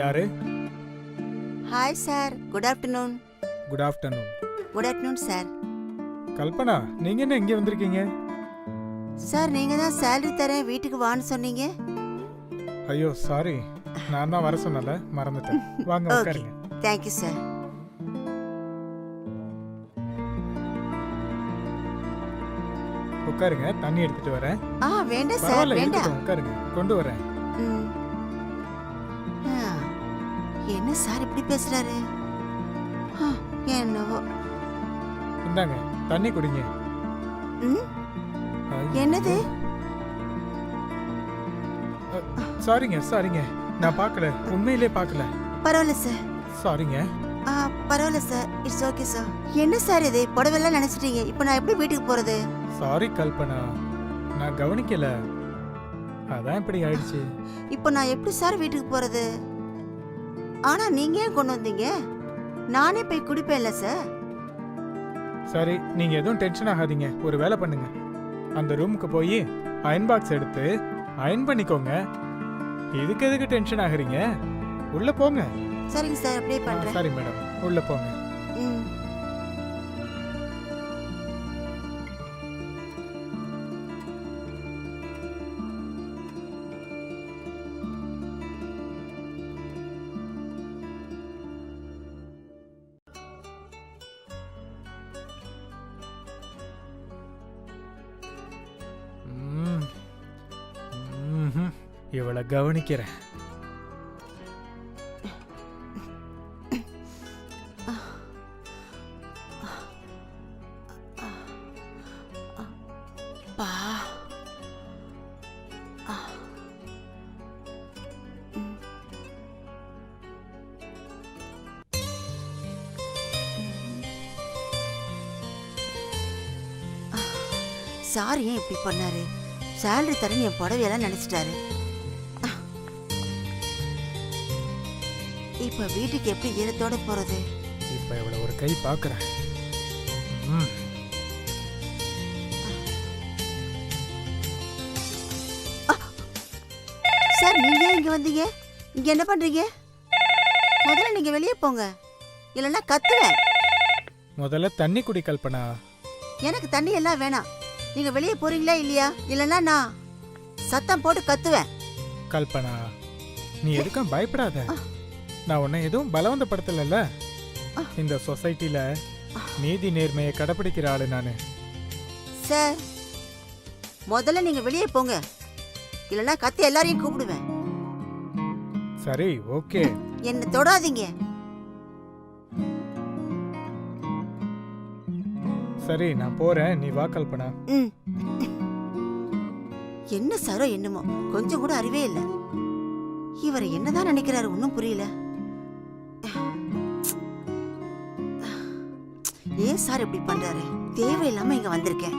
யாரு? Hi sir good afternoon good afternoon good afternoon sir Kalpana நீங்க என்ன இங்க வந்திருக்கீங்க? சார் நீங்க தான் சேலரி தரேன். வீட்டுக்கு வான்னு சொன்னீங்க. ஐயோ சாரி நான் தான் வர சொன்னல மறந்துட்டேன். வாங்க உட்காருங்க. தேங்க்யூ சார் உட்காருங்க தண்ணி எடுத்துட்டு வரேன். ஆ வேண்டாம் சார் வேண்டாம். உட்காருங்க. கொண்டு வரேன். என்ன சார் இப்படி பேசுறாரு? என்னவோ. இந்தாங்க தண்ணி குடிங்க. என்னது? சாரிங்க சாரிங்க. நான் பார்க்கல உண்மையிலே பார்க்கல. பரவாயில்ல சார். சாரிங்க. ஆ பரவாயில்ல சார். It's okay sir. என்ன சார் இது? புடவெல்லாம் நினைச்சிட்டீங்க. இப்போ நான் எப்படி வீட்டுக்கு போறது? சாரி கல்பனா. நான் கவனிக்கல. அதான் இப்படி ஆயிடுச்சு. இப்போ நான் எப்படி சார் வீட்டுக்கு போறது? ஆனா நீங்க ஏன் கொண்டு வந்தீங்க? நானே போய் குடிப்பேன்ல சார் சரி நீங்க எதுவும் டென்ஷன் ஆகாதீங்க. ஒரு வேலை பண்ணுங்க. அந்த ரூமுக்கு போய் அயன் பாக்ஸ் எடுத்து அயன் பண்ணிக்கோங்க. இதுக்கு எதுக்கு டென்ஷன் ஆகுறீங்க? உள்ள போங்க. சரிங்க சார் அப்படியே பண்றேன். சரி மேடம் உள்ள போங்க. ம். இவளை கவனிக்கிறேன். சாரி சார் ஏன் இப்படி பண்ணாரு? சேலரி தரேன்னு என் புடவையெல்லாம் நினைச்சிட்டாரு. இப்ப வீட்டுக்கு எப்படி ஈரத்தோட போறது? இப்ப இவளை ஒரு கை பார்க்கறேன். ம். சார் நீங்க இங்க வந்தீங்க? இங்க என்ன பண்றீங்க? முதல்ல நீங்க வெளியே போங்க. இல்லைன்னா கத்துவேன் முதல்ல தண்ணி குடி கல்பனா எனக்கு தண்ணி எல்லாம் வேணாம். நீங்க வெளியே போறீங்களா இல்லையா? இல்லைன்னா நான் சத்தம் போட்டு கத்துவேன். கல்பனா நீ எதுக்கும் பயப்படாத. நான் உன்னை எதுவும் பலவந்தப்படுத்தல இந்த சொசைட்டில நீதி நேர்மையை கடைப்பிடிக்கிற ஆளு நானு. சார் முதல்ல நீங்க வெளியே போங்க. இல்லைன்னா கத்தி எல்லாரையும் கூப்பிடுவேன். சரி ஓகே. என்னை தொடாதீங்க. சரி நான் போறேன். நீ வா கல்பனா. ம். என்ன சாரோ என்னமோ. கொஞ்சம் கூட அறிவே இல்ல. இவர் என்னதான் நினைக்கிறாரு ஒன்றும் புரியல. ஏன் சார் இப்படி பண்றாரு? தேவையில்லாம இங்க வந்திருக்கேன்.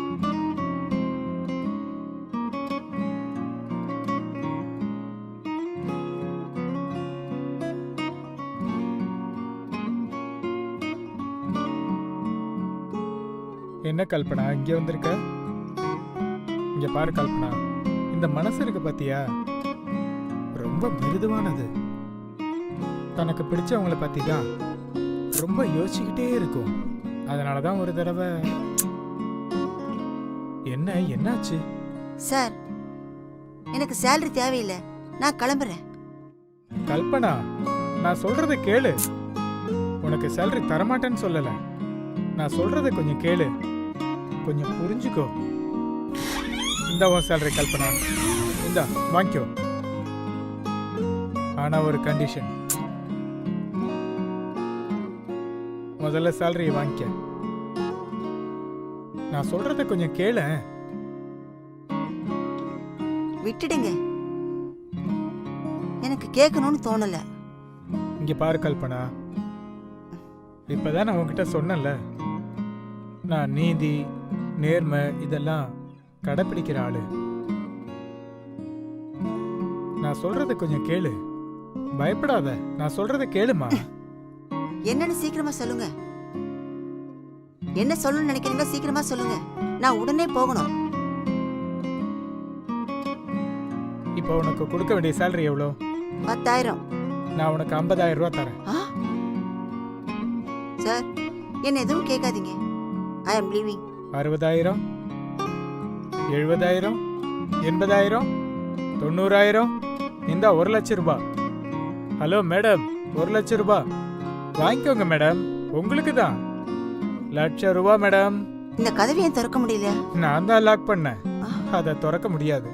என்ன கல்பனா இங்க வந்திருக்க? இங்க பாரு கல்பனா இந்த மனசு இருக்கு பாத்தியா? ரொம்ப மிருதுவானது. தனக்கு பிடிச்சவங்கள பத்தி தான் ரொம்ப யோசிச்சுக்கிட்டே இருக்கும். அதனால தான் ஒரு தடவை என்ன என்னாச்சு? சார் எனக்கு சேலரி தேவையில்லை. நான் கிளம்புறேன். கல்பனா நான் சொல்றத கேளு. உனக்கு சேலரி தரமாட்டேன்னு சொல்லல. நான் சொல்றத கொஞ்சம் கேளு. கொஞ்சம் புரிஞ்சுக்கோ. இந்த உன் சேலரி கல்பனா. இந்த வாங்கிக்கோ. ஆனா ஒரு கண்டிஷன் முதல்ல சேலரி வாங்கிக்க. நான் சொல்றத கொஞ்சம் கேளு. விட்டுடுங்க. எனக்கு கேட்கணும்னு தோணல. இங்க பாரு கல்பனா. இப்பதான் நான் உன்கிட்ட சொன்னேன்ல. நான் நீதி நேர்மை இதெல்லாம் கடைப்பிடிக்கிற ஆளு. நான் சொல்றத கொஞ்சம் கேளு. பயப்படாத. நான் சொல்றத கேளுமா? என்னன்னு சீக்கிரமா சொல்லுங்க. என்ன சொல்லணும்னு நினைக்கிறீங்களோ சீக்கிரமா சொல்லுங்க. நான் உடனே போகணும். இப்போ உனக்கு கொடுக்க வேண்டிய சேலரி எவ்வளோ? பத்தாயிரம். நான் உனக்கு 50000 ரூபா தரேன். ஆ? சார் என்ன எதுவும் கேட்காதீங்க. ஐ அம் லீவிங் அறுபதாயிரம் எழுபதாயிரம் எண்பதாயிரம் தொண்ணூறாயிரம். இந்த ஒரு லட்சம் ரூபாய் ஹலோ மேடம் ஒரு லட்சம் ரூபாய் வாங்கிக்கோங்க மேடம். உங்களுக்கு தான். லட்சம் ரூபாய் மேடம். இந்த கதவை ஏன் திறக்க முடியல? நான் தான் லாக் பண்ணேன். அதை திறக்க முடியாது.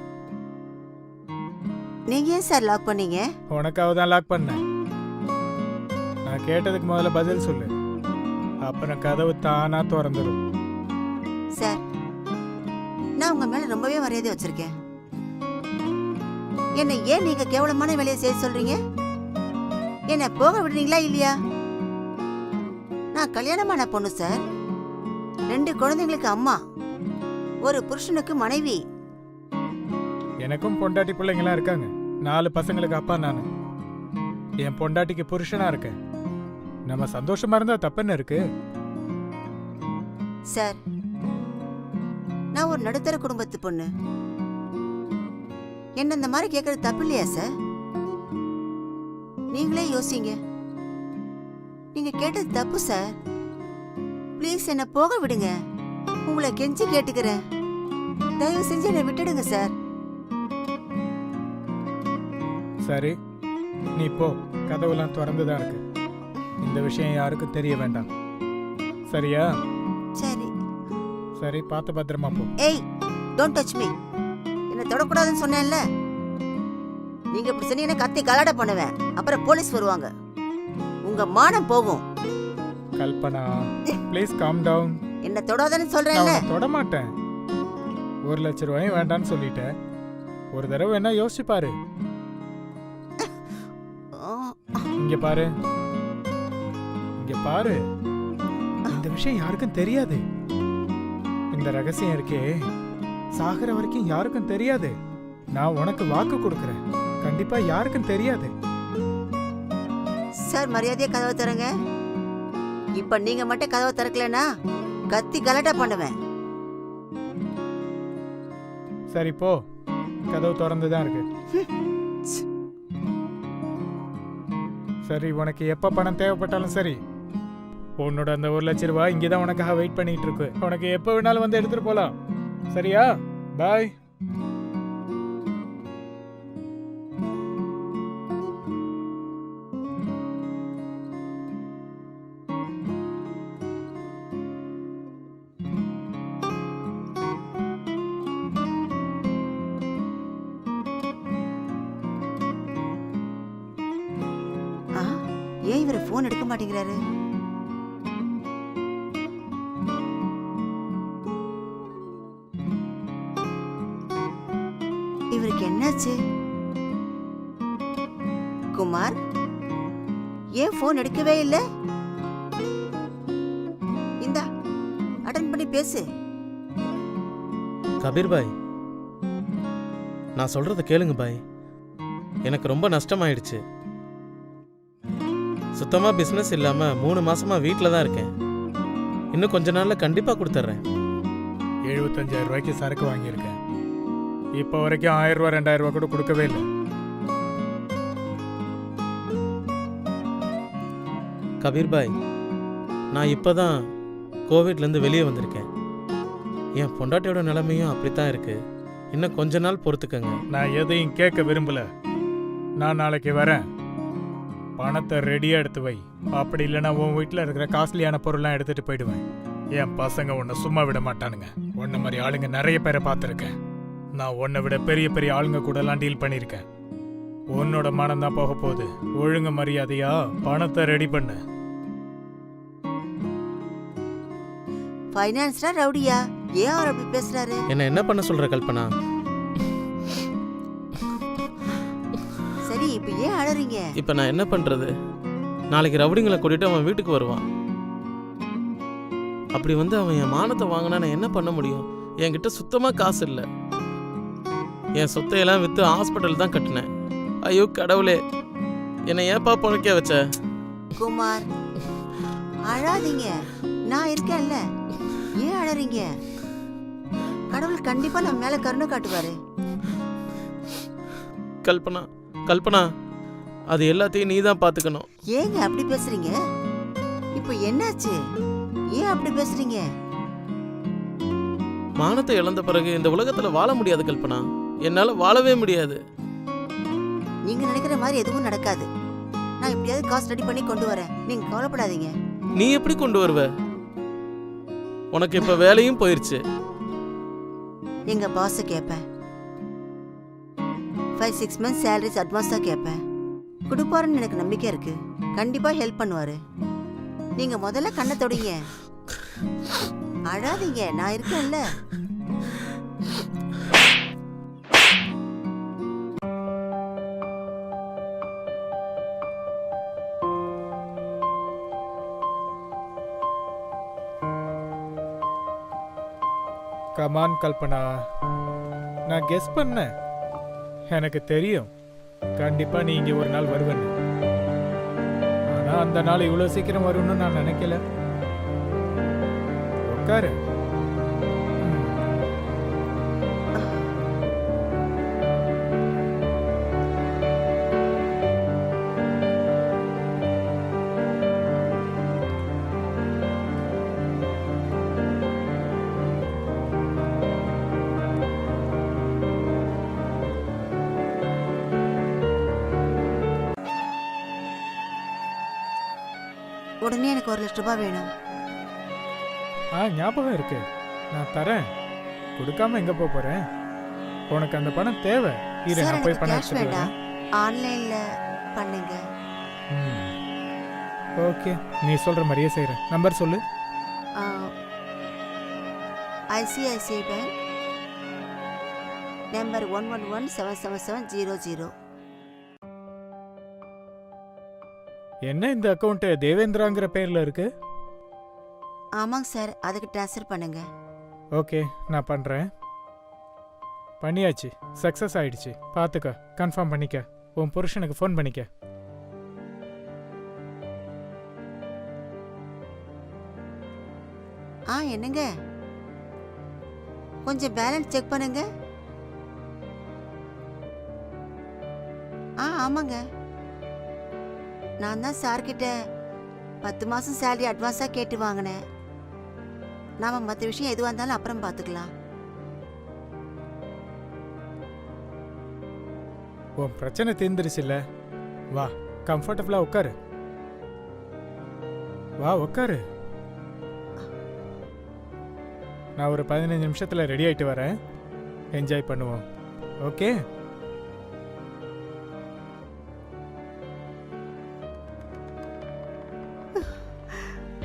நீங்க ஏன் சார் லாக் பண்ணீங்க? உனக்காக தான் லாக் பண்ணேன். நான் கேட்டதுக்கு முதல்ல பதில் சொல்லு. அப்புறம் கதவு தானா திறந்துடும் சார் நான் உங்க மேல ரொம்பவே மரியாதை வச்சிருக்கேன். என்ன ஏன் நீங்க கேவலமான வேலையை செய்ய சொல்றீங்க? என்ன போக விடுறீங்களா இல்லையா? நான் கல்யாணமான பொண்ணு சார். ரெண்டு குழந்தைங்களுக்கு அம்மா ஒரு புருஷனுக்கு மனைவி. எனக்கும் பொண்டாட்டி பிள்ளைங்களாம் இருக்காங்க. நாலு பசங்களுக்கு அப்பா நான். என் பொண்டாட்டிக்கு புருஷனா இருக்கேன் நம்ம சந்தோஷமா இருந்தா தப்புன்னு இருக்கு? சார் நான் ஒரு நடுத்தர குடும்பத்து பொண்ணு. என்ன இந்த மாதிரி கேட்கறது தப்பு இல்லையா சார்? நீங்களே யோசிங்க. நீங்க கேட்டது தப்பு சார். ப்ளீஸ் என்ன போக விடுங்க. உங்களை கெஞ்சி கேட்டுக்கிறேன். தயவு செஞ்சு என்னை விட்டுடுங்க சார். சரி நீ போ. கதவுலாம் திறந்து தான் இருக்கு. இந்த விஷயம் யாருக்கும் தெரிய வேண்டாம். சரியா? சரி. சரி பார்த்து பத்திரமா போ. ஏய் டோன்ட் டச் மீ என்ன தொடக்கூடாதுன்னு சொன்னேன்ல. நீங்க இப்படி சொன்னீங்கன்னா கத்தி கலாட பண்ணுவேன். அப்புறம் போலீஸ் வருவாங்க. உங்க மானம் போகும். கல்பனா ப்ளீஸ் காம் டவுன் என்ன தொடாதன்னு நான் சொல்றேன்ல உன்னை தொட மாட்டேன் ஒரு லட்ச ரூபாயும் வேண்டான்னு சொல்லிட்டேன் ஒரு தடவை வேணா யோசிச்சு பாரு. ஆ, இங்க பாரு. இங்க பாரு. இந்த விஷயம் யாருக்கும் தெரியாது. இந்த ரகசியம் இருக்கே. சாகிற வரைக்கும் யாருக்கும் தெரியாது. நான் உனக்கு வாக்கு கொடுக்கறேன். கண்டிப்பா யாருக்கும் தெரியாது. சார் மரியாதையா கதவை திறங்க. இப்ப நீங்க மட்டும் கதவை திறக்கலனா கத்தி கலட்டா பண்ணுவேன். சரி போ. கதவு திறந்து தான் இருக்கு. சரி உனக்கு எப்ப பணம் தேவைப்பட்டாலும் சரி. உன்னோட அந்த ஒரு லட்ச ரூபாய் இங்கே தான் உனக்காக வெயிட் பண்ணிட்டு இருக்கு. உனக்கு எப்போ வேணாலும் வந்து எடுத்துட்டு போகலாம் சரியா? பாய் இவருக்கு என்னாச்சு? குமார் ஏன் போன் எடுக்கவே இல்ல? இந்தா அட்டன் பண்ணி பேசு. கபீர் பாய் நான் சொல்றத கேளுங்க பாய். எனக்கு ரொம்ப நஷ்டமாயிடுச்சு. சுத்தமா பிசினஸ் இல்லாம மூணு மாசமா வீட்டில் தான் இருக்கேன். இன்னும் கொஞ்ச நாள்ல கண்டிப்பா கொடுத்துட்றேன். எழுபத்தஞ்சாயிரம் ரூபாய்க்கு சரக்கு வாங்கியிருக்கேன். இப்போ வரைக்கும் ஆயிரம் ரூபா ரெண்டாயிரம் ரூபா கூட கொடுக்கவே இல்லை. கபீர் பாய் நான் இப்போதான் கோவிட்லேருந்து வெளியே வந்திருக்கேன். என் பொண்டாட்டியோட நிலைமையும் அப்படித்தான் இருக்கு. இன்னும் கொஞ்ச நாள் பொறுத்துக்கங்க. நான் எதையும் கேட்க விரும்பல. நான் நாளைக்கு வரேன். பணத்தை ரெடியா எடுத்து வை. அப்படி இல்லைன்னா உன் வீட்டில் இருக்கிற காஸ்ட்லியான பொருள்லாம் எடுத்துட்டு போயிடுவேன். என் பசங்க உன்னை சும்மா விட மாட்டானுங்க. உன்ன மாதிரி ஆளுங்க நிறைய பேரை பார்த்துருக்கேன். நான் உன்னை விட பெரிய பெரிய ஆளுங்க கூடலாம் டீல் பண்ணியிருக்கேன் உன்னோட மனம் தான் போக போகுது. ஒழுங்கு மரியாதையா பணத்தை ரெடி பண்ணு. ஃபைனான்ஸ்டா ரவுடியா? ஏன் அவர் அப்படி பேசுறாரு? என்ன என்ன பண்ண சொல்ற கல்பனா? சரி இப்ப ஏன் அழறீங்க? இப்போ நான் என்ன பண்றது? நாளைக்கு ரவுடிங்களை கூட்டிட்டு அவன் வீட்டுக்கு வருவான். அப்படி வந்து அவன் என் மானத்தை வாங்கினா நான் என்ன பண்ண முடியும்? என்கிட்ட சுத்தமா காசு இல்லை. என் சொத்தையெல்லாம் வித்து ஹாஸ்பிட்டல் தான் கட்டினேன். ஐயோ கடவுளே. என்னை ஏப்பா பொழைக்க வச்ச? குமார் அழாதீங்க. நான் இருக்கேன்ல. ஏன் அழறீங்க? கடவுள் கண்டிப்பா நம்ம மேல கருணை காட்டுவாரு. கல்பனா கல்பனா அது எல்லாத்தையும் நீ தான் பார்த்துக்கணும் ஏங்க அப்படி பேசுறீங்க? இப்போ என்னாச்சு? ஏன் அப்படி பேசுறீங்க? மானத்தை இழந்த பிறகு இந்த உலகத்துல வாழ முடியாது கல்பனா. என்னால வாழவே முடியாது. நீங்க நினைக்கிற மாதிரி எதுவும் நடக்காது. நான் எப்படியாவது காசு ரெடி பண்ணி கொண்டு வரேன். நீங்க கவலைப்படாதீங்க. நீ எப்படி கொண்டு வருவ? உனக்கு இப்ப வேலையும் போயிருச்சு. எங்க பாஸ் கேட்பேன் ஃபைவ் சிக்ஸ் மந்த்ஸ் சேலரிஸ் அட்வான்ஸா கேட்பேன் கொடுப்பாருன்னு எனக்கு நம்பிக்கை இருக்கு. கண்டிப்பா ஹெல்ப் பண்ணுவாரு. நீங்க முதல்ல கண்ணை தொடுங்க. அழாதீங்க. நான் இருக்கேன்ல. Come on Kalpana. நான் கெஸ் பண்ணேன். எனக்கு தெரியும். கண்டிப்பா நீ இங்க ஒரு நாள் வருவேன்னு. ஆனா அந்த நாள் இவ்வளவு சீக்கிரம் வரும்னு நான் நினைக்கல. உட்காரு. உடனே எனக்கு ஒரு லட்ச ரூபாய் வேணும். ஆ ஞாபகம் இருக்கு. நான் தரேன். கொடுக்காம எங்க போப் போறேன் உனக்கு அந்த பணம் தேவை. இரு நான் போய் பணம் வேண்டாம். வரேன். ஆன்லைன்ல பண்ணுங்க. ஓகே. நீ சொல்ற மாதிரியே செய்றேன். நம்பர் சொல்லு. ICICI bank number one one one seven seven seven zero zero. என்ன இந்த அக்கவுண்ட் தேவேந்திராங்கிற பேர்ல இருக்கு? ஆமாங்க சார் அதுக்கு ட்ரான்ஸ்ஃபர் பண்ணுங்க. ஓகே நான் பண்றேன். பண்ணியாச்சு சக்சஸ் ஆயிடுச்சு. பாத்துக்க கன்ஃபார்ம் பண்ணிக்க. உன் புருஷனுக்கு ஃபோன் பண்ணிக்க. ஆ என்னங்க? கொஞ்சம் பேலன்ஸ் செக் பண்ணுங்க. ஆ ஆமாங்க. நான் தான் சார்கிட்ட பத்து மாதம் சேலரி அட்வான்ஸாக கேட்டு வாங்கினேன். நாம் மற்ற விஷயம் எதுவாக இருந்தாலும் அப்புறம் பார்த்துக்கலாம் உன் பிரச்சனை தீர்ந்துருச்சுல்ல. வா கம்ஃபர்டபுளாக உட்காரு வா உட்காரு நான் ஒரு பதினஞ்சு நிமிஷத்தில் ரெடி ஆகிட்டு வரேன். என்ஜாய் பண்ணுவோம். ஓகே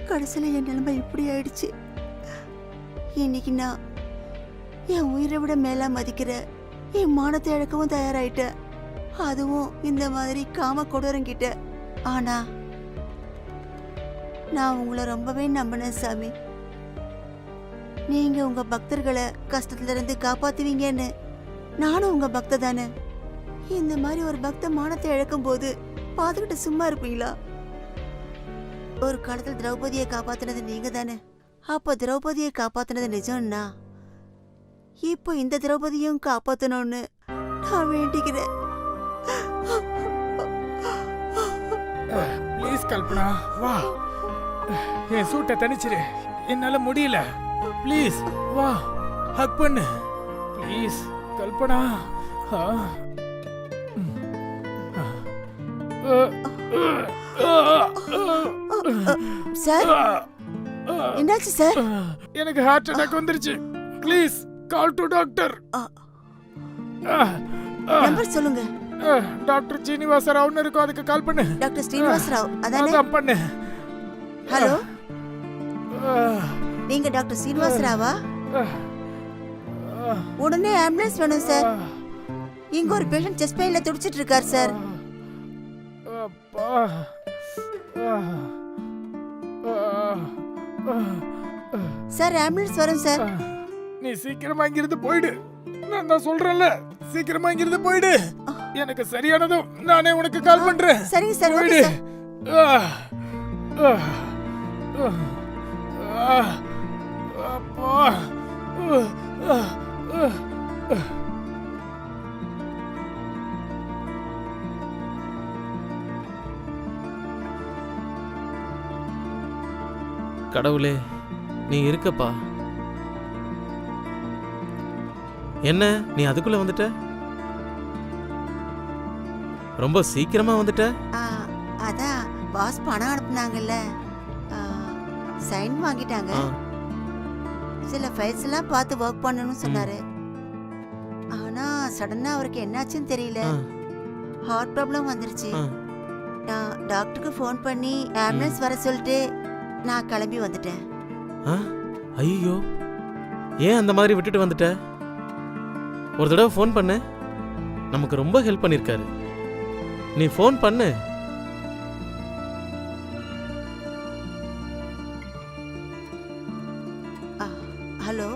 கடைசியில் என் நிலைமை இப்படி ஆயிடுச்சு. இன்னைக்கு நான் என் உயிரை விட மேலே மதிக்கிற என் மானத்தை இழக்கவும் தயாராயிட்டேன். அதுவும் இந்த மாதிரி காம கொடூரங்கிட்ட. ஆனா நான் உங்களை ரொம்பவே நம்பினேன் சாமி. நீங்க உங்க பக்தர்களை கஷ்டத்துல இருந்து காப்பாத்துவீங்கன்னு நானும் உங்க பக்த தானே. இந்த மாதிரி ஒரு பக்த மானத்தை இழக்கும் போது பார்த்துக்கிட்டு சும்மா இருப்பீங்களா? ஒரு காலத்தில் திரௌபதியை காப்பாத்தினது நீங்க தானே அப்ப திரௌபதியை காப்பாத்தினது நிஜம்னா இப்போ இந்த திரௌபதியும் காப்பாத்தணும்னு நான் வேண்டிக்கிறேன் ப்ளீஸ் கல்பனா வா என் சூட்டை தனிச்சிரு என்னால முடியல ப்ளீஸ் வா ஹக் பண்ணு ப்ளீஸ் கல்பனா ஆ. ம். ஆ. ஆ. ஆ. ஆ. ஆ. ஆ. என்னாச்சு சார்? எனக்கு ஹார்ட் அட்டாக் வந்துருச்சு. Please call to doctor. Number சொல்லுங்க. டாக்டர் சீனிவாச ராவ்னு இருக்கும். அதுக்கு கால் பண்ணு. டாக்டர் ஸ்ரீனிவாஸ் ராவ் அதானே? அதான் பண்ணு. ஹலோ. நீங்க டாக்டர் ஸ்ரீனிவாஸ் ராவா. உடனே ஆம்புலன்ஸ் வேணும் சார். இங்க ஒரு பேஷண்ட் செஸ்ட் பெயின்ல துடிச்சிட்டு இருக்கார் சார். அப்பா. சார் ஆம்புலன்ஸ் வரும் சார். நீ சீக்கிரமா இங்கிருந்து போயிடு நான் தான் சொல்றேன்ல சீக்கிரமா இங்கிருந்து போயிடு எனக்கு சரியானதும் நானே உனக்கு கால் பண்றேன் சரிங்க சார் போயிடு. அப்பா கடவுளே நீ இருக்கப்பா. என்ன நீ அதுக்குள்ள வந்துட்ட? ரொம்ப சீக்கிரமா வந்துட்ட? ஆ, அதான் பாஸ் பணம் அனுப்புனாங்கல்ல. சைன் வாங்கிட்டாங்க. சில ஃபைல்ஸ் எல்லாம் பார்த்து ஒர்க் பண்ணணும்னு சொன்னாரு. ஆனா சடனா அவருக்கு என்னாச்சுன்னு தெரியல. ஹார்ட் ப்ராப்ளம் வந்துருச்சு. நான் டாக்டருக்கு ஃபோன் பண்ணி ஆம்புலன்ஸ் வர சொல்லிட்டு நான் கிளம்பி வந்துட்டேன். ஆ? ஐயோ ஏன் அந்த மாதிரி விட்டுட்டு வந்துட்ட? ஒரு தடவை ஃபோன் பண்ணு. நமக்கு ரொம்ப ஹெல்ப் பண்ணிருக்காரு. நீ ஃபோன் பண்ணு. ஆ, ஹலோ?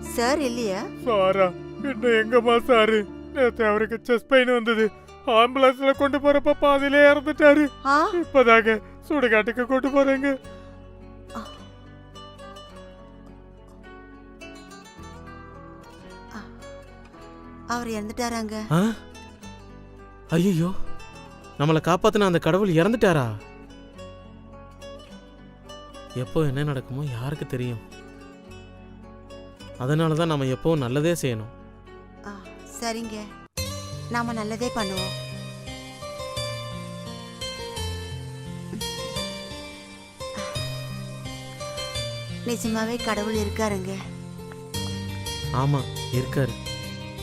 சார் இல்லையா? சாரா என்ன எங்கம்மா சாரு? நேத்து அவருக்கு செஸ்ட் பெயின் வந்தது. ஆம்புலன்ஸ்ல கொண்டு போறப்ப பாதியிலே இறந்துட்டாரு. ஆ? இப்பதாங்க சுடுகாட்டுக்கு கொண்டு போறேங்க. அவர் இறந்துட்டாராங்க. ஆ? ஐயோ நம்மளை காப்பாத்தின அந்த கடவுள் இறந்துட்டாரா? எப்போ என்ன நடக்குமோ யாருக்கு தெரியும். அதனால தான் நம்ம எப்பவும் நல்லதே செய்யணும். ஆ, சரிங்க. நாம நல்லதே பண்ணுவோம். நிஜமாவே கடவுள் இருக்காருங்க. ஆமா இருக்காரு.